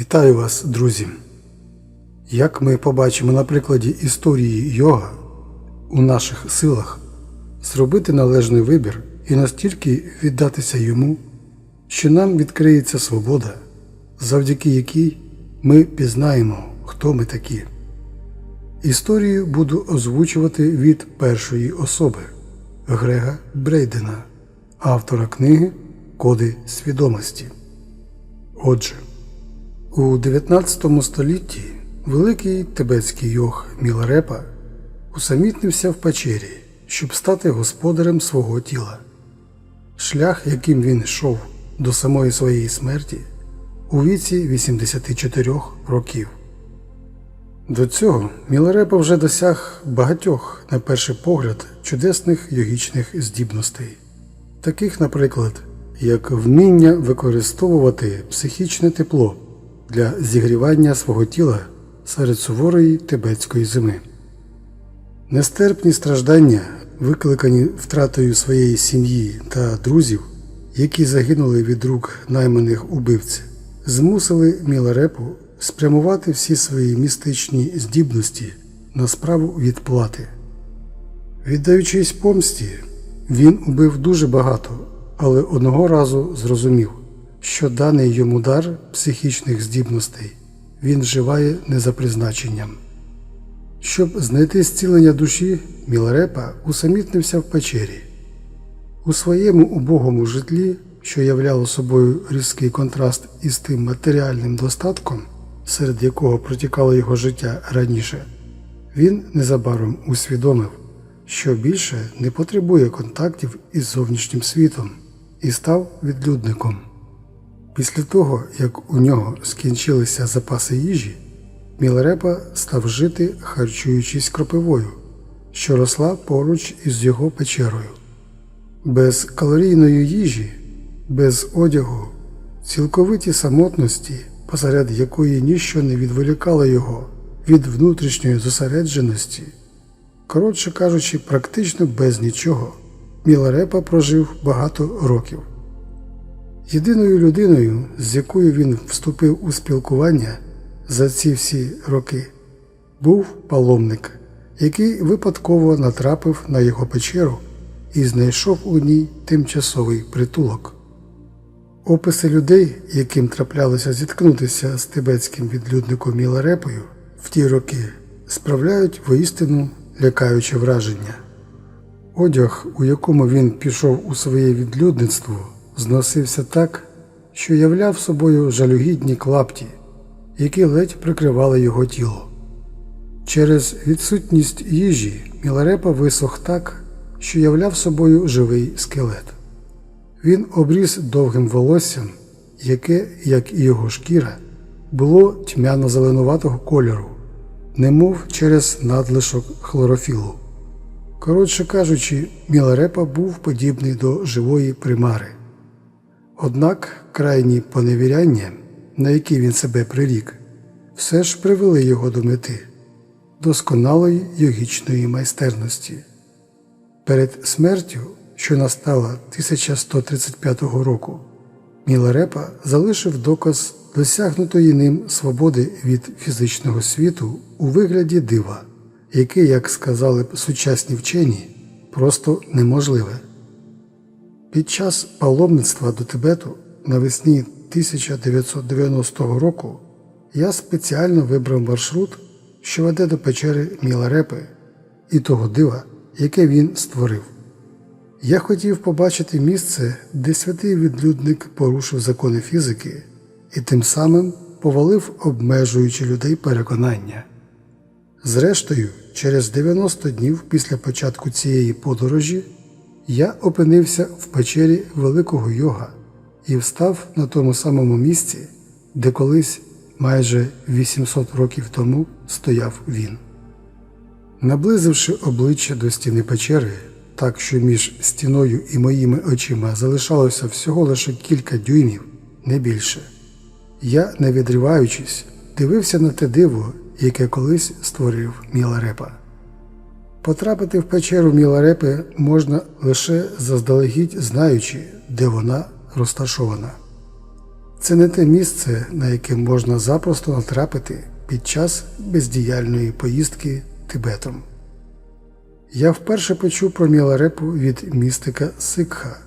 Вітаю вас, друзі! Як ми побачимо на прикладі історії йога, у наших силах зробити належний вибір і настільки віддатися йому, що нам відкриється свобода, завдяки якій ми пізнаємо, хто ми такі. Історію буду озвучувати від першої особи Грега Брейдена, автора книги Коди свідомості. Отже, у 19 столітті великий тибетський йог Міларепа усамітнився в печері, щоб стати господарем свого тіла. Шлях, яким він йшов до самої своєї смерті, у віці 84 років. До цього Міларепа вже досяг багатьох, на перший погляд, чудесних йогічних здібностей, таких, наприклад, як вміння використовувати психічне тепло для зігрівання свого тіла серед суворої тибетської зими. Нестерпні страждання, викликані втратою своєї сім'ї та друзів, які загинули від рук найманих убивців, змусили Міларепу спрямувати всі свої містичні здібності на справу відплати. Віддаючись помсті, він убив дуже багато, але одного разу зрозумів, що даний йому дар психічних здібностей він вживає не за призначенням. Щоб знайти зцілення душі, Міларепа усамітнився в печері. У своєму убогому житлі, що являло собою різкий контраст із тим матеріальним достатком, серед якого протікало його життя раніше, він незабаром усвідомив, що більше не потребує контактів із зовнішнім світом і став відлюдником. Після того, як у нього скінчилися запаси їжі, Міларепа став жити, харчуючись кропивою, що росла поруч із його печерою. Без калорійної їжі, без одягу, цілковиті самотності, посеред якої ніщо не відволікало його від внутрішньої зосередженості, коротше кажучи, практично без нічого, Міларепа прожив багато років. Єдиною людиною, з якою він вступив у спілкування за ці всі роки, був паломник, який випадково натрапив на його печеру і знайшов у ній тимчасовий притулок. Описи людей, яким траплялося зіткнутися з тибетським відлюдником Міларепою в ті роки, справляють воістину лякаюче враження. Одяг, у якому він пішов у своє відлюдництво, зносився так, що являв собою жалюгідні клапті, які ледь прикривали його тіло. Через відсутність їжі Міларепа висох так, що являв собою живий скелет. Він обріз довгим волоссям, яке, як і його шкіра, було тьмяно-зеленуватого кольору, немов через надлишок хлорофілу. Коротше кажучи, Міларепа був подібний до живої примари. Однак крайні поневіряння, на які він себе прирік, все ж привели його до мети досконалої йогічної майстерності. Перед смертю, що настала 1135 року, Міларепа залишив доказ досягнутої ним свободи від фізичного світу у вигляді дива, яке, як сказали б сучасні вчені, просто неможливе. Під час паломництва до Тибету навесні 1990 року я спеціально вибрав маршрут, що веде до печери Міларепи і того дива, яке він створив. Я хотів побачити місце, де святий відлюдник порушив закони фізики і тим самим повалив обмежуючи людей переконання. Зрештою, через 90 днів після початку цієї подорожі я опинився в печері великого йога і встав на тому самому місці, де колись майже 800 років тому стояв він. Наблизивши обличчя до стіни печери, так що між стіною і моїми очима залишалося всього лише кілька дюймів, не більше, я, не відриваючись, дивився на те диво, яке колись створив Міларепа. Потрапити в печеру Міларепи можна лише заздалегідь знаючи, де вона розташована. Це не те місце, на яке можна запросто натрапити під час бездіяльної поїздки Тибетом. Я вперше почув про Міларепу від містика Сикха,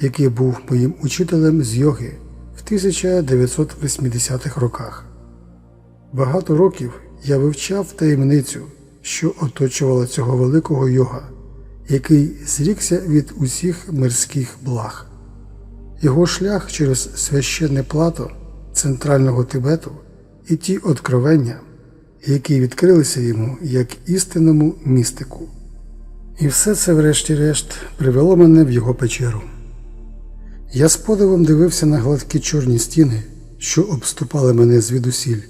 який був моїм учителем з йоги в 1980-х роках. Багато років я вивчав таємницю, що оточувала цього великого йога, який зрікся від усіх мирських благ. Його шлях через священне плато центрального Тибету і ті откровення, які відкрилися йому як істинному містику. І все це, врешті-решт, привело мене в його печеру. Я з подивом дивився на гладкі чорні стіни, що обступали мене звідусіль,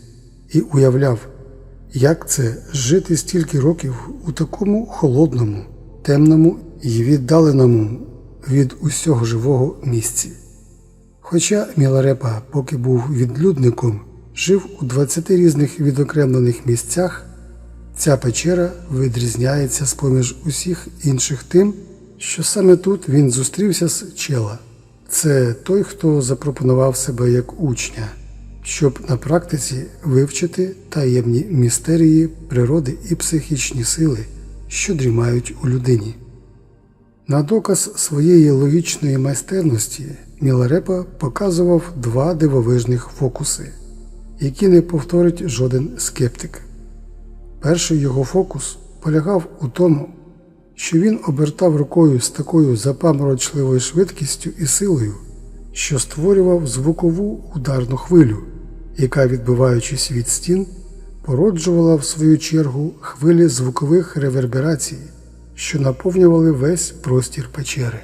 і уявляв, як це жити стільки років у такому холодному, темному і віддаленому від усього живого місці. Хоча Міларепа, поки був відлюдником, жив у 20 різних відокремлених місцях, ця печера відрізняється з поміж усіх інших тим, що саме тут він зустрівся з чела. Це той, хто запропонував себе як учня, щоб на практиці вивчити таємні містерії природи і психічні сили, що дрімають у людині. На доказ своєї логічної майстерності Міларепа показував два дивовижних фокуси, які не повторить жоден скептик. Перший його фокус полягав у тому, що він обертав рукою з такою запаморочливою швидкістю і силою, що створював звукову ударну хвилю, яка, відбиваючись від стін, породжувала в свою чергу хвилі звукових реверберацій, що наповнювали весь простір печери.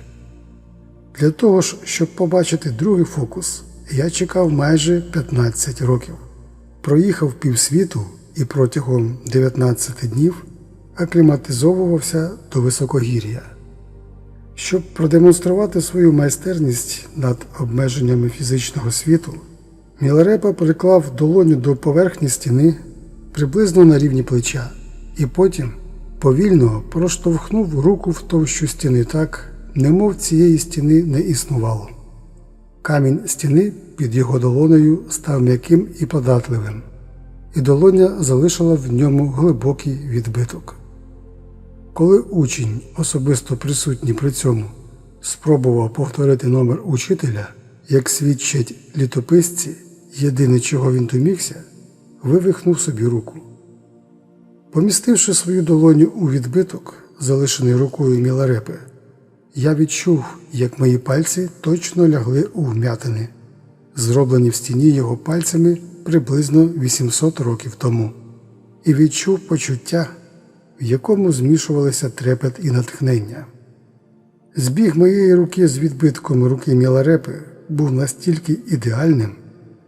Для того ж, щоб побачити другий фокус, я чекав майже 15 років, проїхав півсвіту і протягом 19 днів акліматизовувався до високогір'я. Щоб продемонструвати свою майстерність над обмеженнями фізичного світу, Міларепа приклав долоню до поверхні стіни приблизно на рівні плеча, і потім повільно проштовхнув руку в товщу стіни так, немов цієї стіни не існувало. Камінь стіни під його долонею став м'яким і податливим, і долоня залишила в ньому глибокий відбиток. Коли учень, особисто присутній при цьому, спробував повторити номер учителя, як свідчать літописці, єдине, чого він домігся, вивихнув собі руку. Помістивши свою долоню у відбиток, залишений рукою Міларепи, я відчув, як мої пальці точно лягли у вм'ятини, зроблені в стіні його пальцями приблизно 800 років тому, і відчув почуття, в якому змішувалися трепет і натхнення. Збіг моєї руки з відбитком руки Міларепи був настільки ідеальним,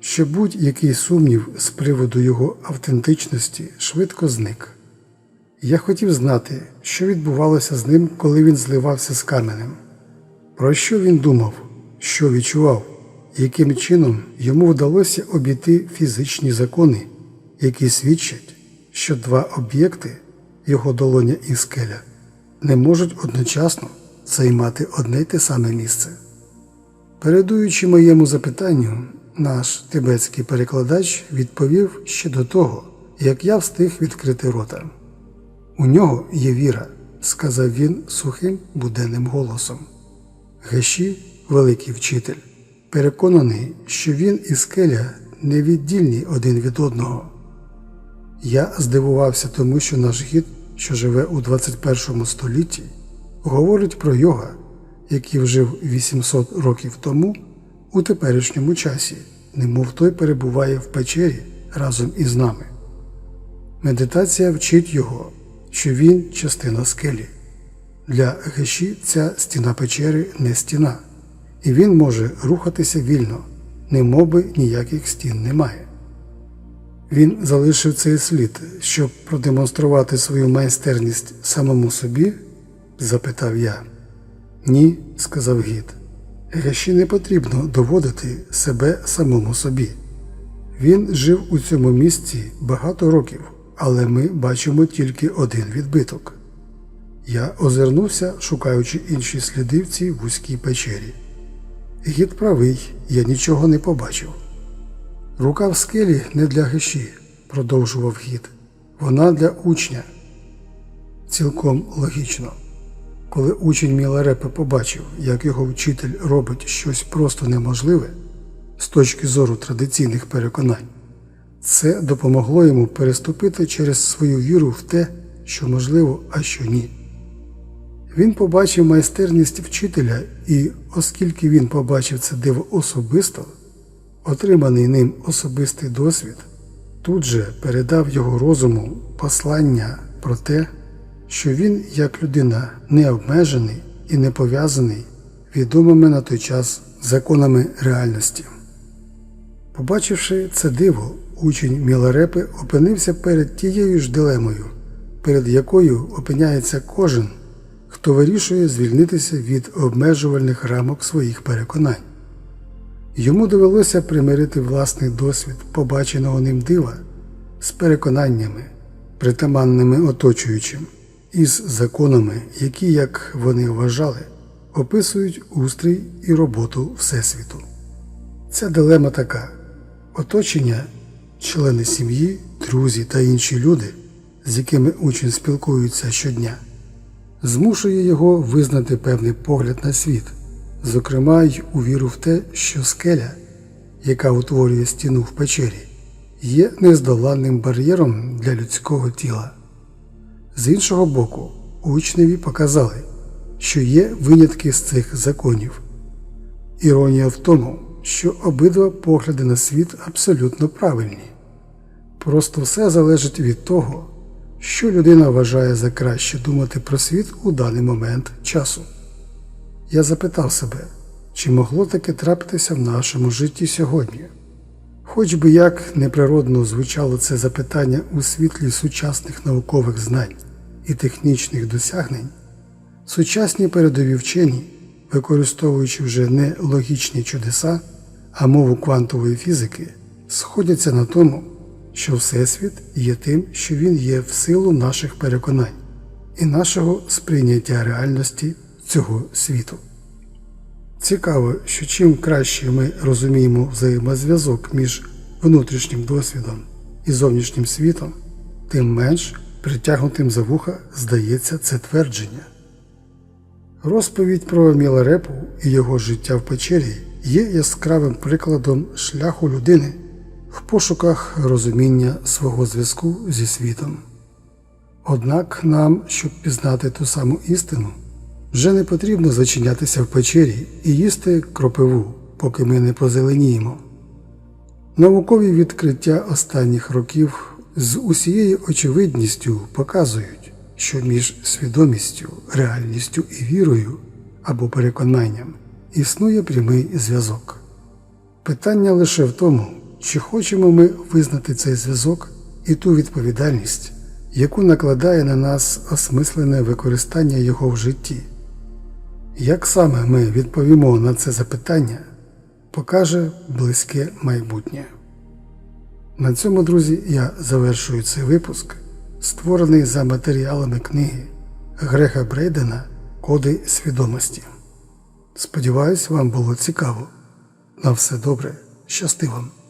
що будь-який сумнів з приводу його автентичності швидко зник. Я хотів знати, що відбувалося з ним, коли він зливався з каменем, про що він думав, що відчував, яким чином йому вдалося обійти фізичні закони, які свідчать, що два об'єкти, його долоня і скеля, не можуть одночасно займати одне й те саме місце. Передуючи моєму запитанню, наш тибетський перекладач відповів ще до того, як я встиг відкрити рота. У нього є віра, сказав він сухим буденним голосом. Геші, великий вчитель, переконаний, що він і скеля невіддільні один від одного. Я здивувався тому, що наш гід, що живе у 21 столітті, говорить про йога, який вжив 800 років тому у теперішньому часі, немов той перебуває в печері разом із нами. Медитація вчить його, що він частина скелі. Для Геші ця стіна печери не стіна, і він може рухатися вільно, немоби ніяких стін немає. Він залишив цей слід, щоб продемонструвати свою майстерність самому собі? запитав я. Ні, сказав гід. Геші не потрібно доводити себе самому собі. Він жив у цьому місці багато років, але ми бачимо тільки один відбиток. Я озирнувся, шукаючи інші сліди в цій вузькій печері. Гід правий, я нічого не побачив. Рука в скелі не для геші, продовжував гід. Вона для учня. Цілком логічно. Коли учень Міларепе побачив, як його вчитель робить щось просто неможливе з точки зору традиційних переконань, це допомогло йому переступити через свою віру в те, що можливо, а що ні. Він побачив майстерність вчителя, і, оскільки він побачив це диво особисто, отриманий ним особистий досвід, тут же передав його розуму послання про те, що він, як людина, не обмежений і не пов'язаний відомими на той час законами реальності. Побачивши це диво, учень Міларепи опинився перед тією ж дилемою, перед якою опиняється кожен, хто вирішує звільнитися від обмежувальних рамок своїх переконань. Йому довелося примирити власний досвід побаченого ним дива з переконаннями, притаманними оточуючим, із законами, які, як вони вважали, описують устрій і роботу Всесвіту. Ця дилема така: оточення, члени сім'ї, друзі та інші люди, з якими учень спілкується щодня, змушує його визнати певний погляд на світ, зокрема й у віру в те, що скеля, яка утворює стіну в печері, є нездоланним бар'єром для людського тіла. З іншого боку, учневі показали, що є винятки з цих законів. Іронія в тому, що обидва погляди на світ абсолютно правильні. Просто все залежить від того, що людина вважає за краще думати про світ у даний момент часу. Я запитав себе, чи могло таке трапитися в нашому житті сьогодні? Хоч би як неприродно звучало це запитання у світлі сучасних наукових знань і технічних досягнень, сучасні передові вчені, використовуючи вже не логічні чудеса, а мову квантової фізики, сходяться на тому, що Всесвіт є тим, що він є в силу наших переконань і нашого сприйняття реальності цього світу. Цікаво, що чим краще ми розуміємо взаємозв'язок між внутрішнім досвідом і зовнішнім світом, тим менш притягнутим за вуха здається це твердження. Розповідь про Міларепу і його життя в печері є яскравим прикладом шляху людини в пошуках розуміння свого зв'язку зі світом. Однак нам, щоб пізнати ту саму істину, вже не потрібно зачинятися в печері і їсти кропиву, поки ми не позеленіємо. Наукові відкриття останніх років з усією очевидністю показують, що між свідомістю, реальністю і вірою або переконанням існує прямий зв'язок. Питання лише в тому, чи хочемо ми визнати цей зв'язок і ту відповідальність, яку накладає на нас осмислене використання його в житті. Як саме ми відповімо на це запитання, покаже близьке майбутнє. На цьому, друзі, я завершую цей випуск, створений за матеріалами книги Греха Брейдена Коди свідомості. Сподіваюсь, вам було цікаво. На все добре, щасти вам!